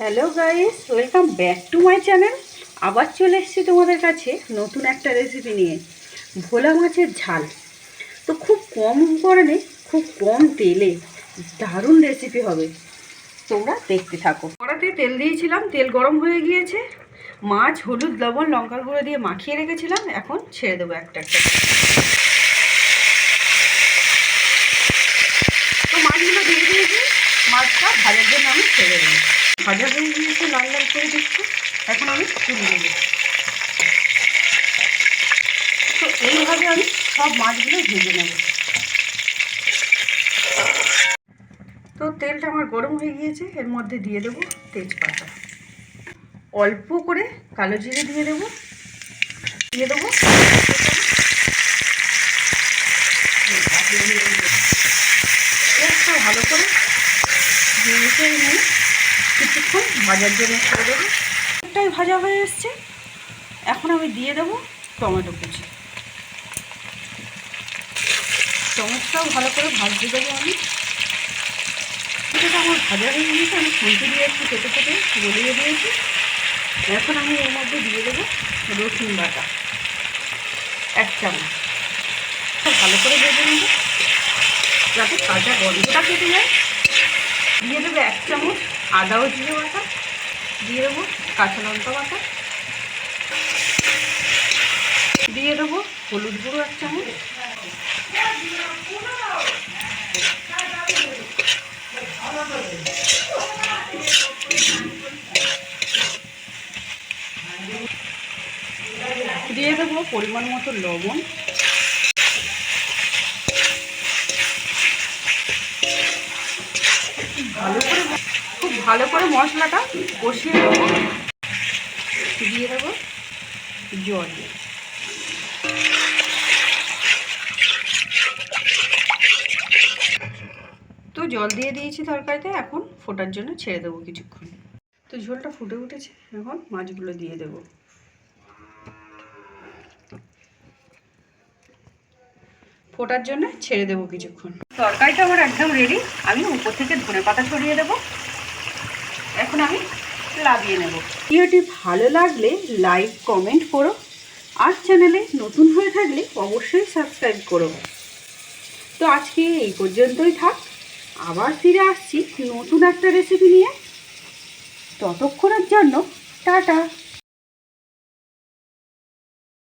Hello guys welcome back to my channel আবার চলে এসেছি তোমাদের কাছে নতুন একটা রেসিপি নিয়ে। ভোলা মাছের ঝাল। তো খুব কম উপকরণে খুব কম তেলে দারুণ রেসিপি হবে। তোমরা দেখতে থাকো। কড়াতে তেল দিয়েছিলাম, তেল গরম হয়ে গিয়েছে। মাছ, হলুদ, লবণ, লঙ্কার গুঁড়ো দিয়ে মাখিয়ে রেখেছিলাম। এখন ছেড়ে দেবো একটা একটা। তো মাছগুলো দিয়ে দিয়েছি। মাছটা ভাজার জন্য আমি ছেড়ে দেবো। ভাজা হয়ে গিয়েছে লাল লাল করে দিচ্ছি এখন আমি তুলে নেব তো এইভাবে আমি সব মাছগুলো ভেজে নেব। তো তেলটা আমার গরম হয়ে গিয়েছে, এর মধ্যে দিয়ে দেবো তেজপাতা। অল্প করে কালো জিরে দিয়ে দেবো। দিয়ে দেবো ভালো করে নিয়ে কিছুক্ষণ ভাজার জন্য ছেড়ে দেবো। একটাই ভাজা হয়ে এসছে। এখন আমি দিয়ে দেবো টমেটো কুচি। টমেটোটাও ভালো করে ভাজতে দেবো আমি। এটা আমার ভাজা হয়ে গিয়েছে আমি খুঁজে দিয়ে একটু কেটে কেটে গলিয়ে দিয়েছি। এখন আমি এর মধ্যে দিয়ে দেবো রসুন বাটা, এক চামচ। ভালো করে ভেজে নেব, যাতে কাঁচা গন্ধটা কেটে যায়। দিয়ে দেবো এক চামচ আদা ও জিরে বাটা, দিয়ে দেবো কাঁচা লঙ্কা বাটা, দিয়ে দেবো হলুদ গুঁড়ো এক চামচ, দিয়ে দেবো পরিমাণ মতো লবণ, ভালো করে খুব ভালো করে মশলাটা কষিয়ে দেবো দিয়ে দেবো জল। তো জল দিয়ে দিয়েছি তরকারিতে, এখন ফোটার জন্য ছেড়ে দেবো কিছুক্ষণ। তো ঝোলটা ফুটে উঠেছে, এখন মাছগুলো দিয়ে দেবো। ফোটার জন্য ছেড়ে দেবো কিছুক্ষণ। তরকারিটা আমার একদম রেডি আমি উপর থেকে ধনে পাতা ছড়িয়ে দেবো। এখন আমি লাগিয়ে নেব। ভিডিওটি ভালো লাগলে লাইক, কমেন্ট করো। আর চ্যানেলে নতুন হয়ে থাকলে অবশ্যই সাবস্ক্রাইব করো। তো আজকে এই পর্যন্তই থাক। আবার ফিরে আসছি নতুন একটা রেসিপি নিয়ে। ততক্ষণের জন্য টাটা।